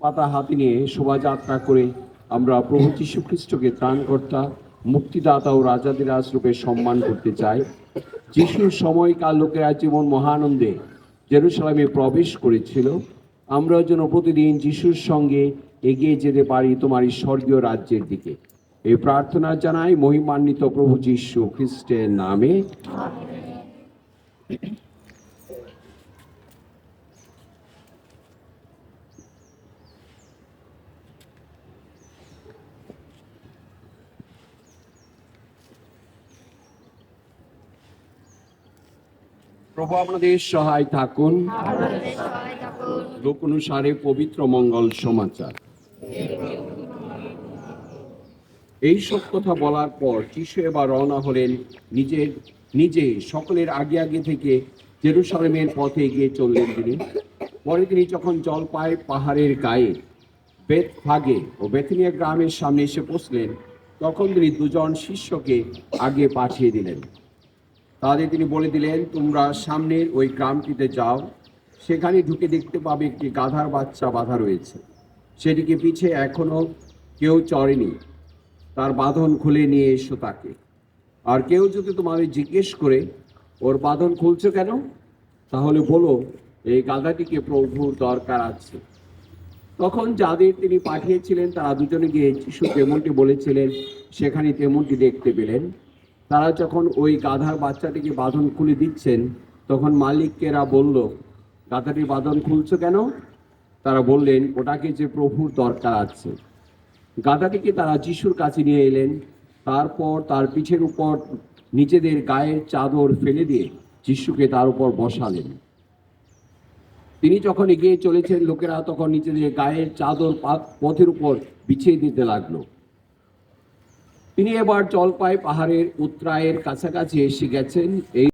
পাতা হাতে নিয়ে শোভাযাত্রা করে আমরা প্রভু যীশু খ্রিস্টকে ত্রাণকর্তা, মুক্তিদাতা ও রাজাদিরাজ রূপে সম্মান করতে চাই। যিশুর সময়কাল লোকেরা যেমন মহানন্দে জেরুসালামে প্রবেশ করেছিল। আমরা যেন প্রতিদিন যিশুর সঙ্গে এগিয়ে যেতে পারি তোমার এই স্বর্গীয় রাজ্যের দিকে। এই প্রার্থনা জানাই মহিমান্বিত প্রভু যীশু খ্রিস্টের নামে। প্রভু আপনাদের সহায় থাকুন। লোক অনুসারে পবিত্র মঙ্গল সমাচার। এই সব কথা বলার পর যিশু এবার রওনা হলেন নিজের, নিজে সকলের আগে আগে থেকে জেরুসালেমের পথে এগিয়ে চললেন তিনি। পরে তিনি যখন জলপাই পাহাড়ের গায়ে, বেত ফাগে ও বেথিনিয়া গ্রামের সামনে এসে পৌঁছলেন, তখন তিনি দুজন শিষ্যকে আগে পাঠিয়ে দিলেন। তাদের তিনি বলে দিলেন, তোমরা সামনের ওই গ্রামটিতে যাও। সেখানে ঢুকে দেখতে পাবে একটি গাধার বাচ্চা বাঁধা রয়েছে। সেটিকে পিছে এখনও কেউ চড়েনি। তার বাঁধন খুলে নিয়ে এসো তাকে। আর কেউ যদি তোমাদের জিজ্ঞেস করে, ওর বাঁধন খুলছো কেন? তাহলে বলো, এই গাধাটিকে প্রভুর দরকার আছে। তখন যাদের তিনি পাঠিয়েছিলেন, তারা দুজনে গিয়ে যিশু যেমনটি বলেছিলেন, সেখানে তেমনটি দেখতে পেলেন। তারা যখন ওই গাধার বাচ্চাটিকে বাঁধন খুলে দিচ্ছেন, তখন মালিককেরা বলল গাধাটির বাঁধন খুলছো কেন? তারা বললেন, ওটাকে যে প্রভুর দরকার আছে। গাধাটিকে তারা যিশুর কাছে নিয়ে এলেন? তারপর তার পিঠের উপর নিজেদের গায়ের চাদর ফেলে দিয়ে যিশুকে তার উপর বসালেন। তিনি যখন এগিয়ে চলেছেন, লোকেরা তখন নিজেদের গায়ের চাদর পথের উপর বিছিয়ে দিতে লাগল। তিনি এবার জলপাই পাহাড়ের উত্তরায়ের কাছাকাছি এসে গেছেন। এই